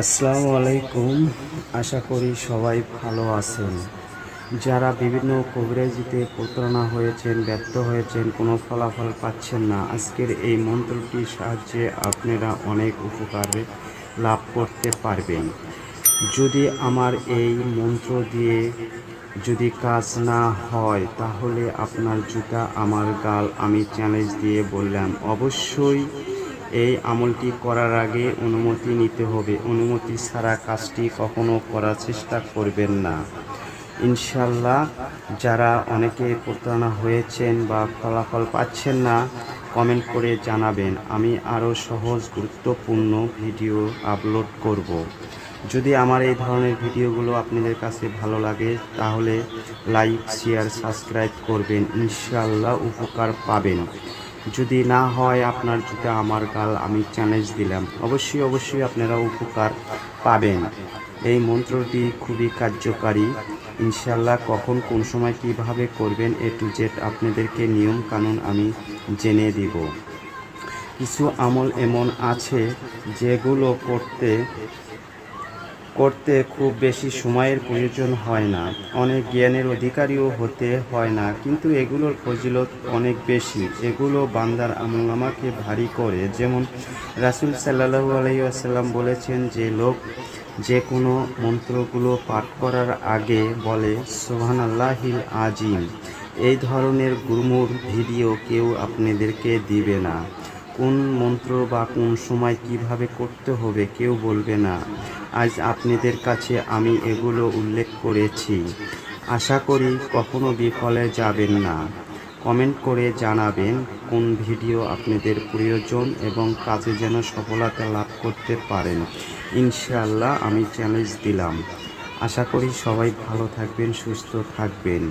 আসসালামু আলাইকুম। আশা করি সবাই ভালো আছেন। যারা বিভিন্ন কবিরাজিতে প্রতারণা হয়েছেন, ব্যর্থ হয়েছেন, কোনো ফলাফল পাচ্ছেন না, আজকের এই মন্ত্রটির সাহায্যে আপনারা অনেক উপকার লাভ করতে পারবেন। যদি আমার এই মন্ত্র দিয়ে যদি কাজ না হয়, তাহলে আপনার জুতা আমার গাল, আমি চ্যালেঞ্জ দিয়ে বললাম। অবশ্যই এই আমলটি করার আগে অনুমতি নিতে হবে। অনুমতি ছাড়া কাজটি কখনো করার চেষ্টা করবেন না। ইনশাল্লাহ যারা অনেকে প্রতারণা হয়েছেন বা ফলাফল পাচ্ছেন না, কমেন্ট করে জানাবেন। আমি আরও সহজ, গুরুত্বপূর্ণ ভিডিও আপলোড করব। যদি আমার এই ধরনের ভিডিওগুলো আপনাদের কাছে ভালো লাগে, তাহলে লাইক, শেয়ার, সাবস্ক্রাইব করবেন। ইনশাল্লাহ উপকার পাবেন। যদি না হয় আপনার জুতা আমার গাল, আমি চ্যালেঞ্জ দিলাম। অবশ্যই অবশ্যই আপনারা উপকার পাবেন। এই মন্ত্রটি খুবই কার্যকারী। ইনশাল্লাহ কখন, কোন সময়, কীভাবে করবেন এ টু জেড আপনাদেরকে নিয়ম কানুন আমি জেনে দিব। কিছু আমল এমন আছে যেগুলো করতে করতে খুব বেশি সময়ের প্রয়োজন হয় না। অনেক জ্ঞানের অধিকারীও হতে হয় না, কিন্তু এগুলোর ফজিলত অনেক বেশি। এগুলো বান্দার আমলামাকে ভারী করে। যেমন রাসুল সাল্লাহু আলাইসাল্লাম বলেছেন যে, লোক যে কোনো মন্ত্রগুলো পাঠ করার আগে বলে সোহান আল্লাহিল আজিম, এই ধরনের গুরমুর ভিডিও কেউ আপনাদেরকে দিবে না। কোন মন্ত্র বা কোন সময় কীভাবে করতে হবে কেউ বলবে না। আজ আপনাদের কাছে আমি এগুলো উল্লেখ করেছি। আশা করি কখনো বিফলে যাবেন না। কমেন্ট করে জানাবেন কোন ভিডিও আপনাদের প্রয়োজন এবং কাজে যেন সফলতা লাভ করতে পারেন। ইনশাআল্লাহ আমি চ্যালেঞ্জ দিলাম। আশা করি সবাই ভালো থাকবেন, সুস্থ থাকবেন।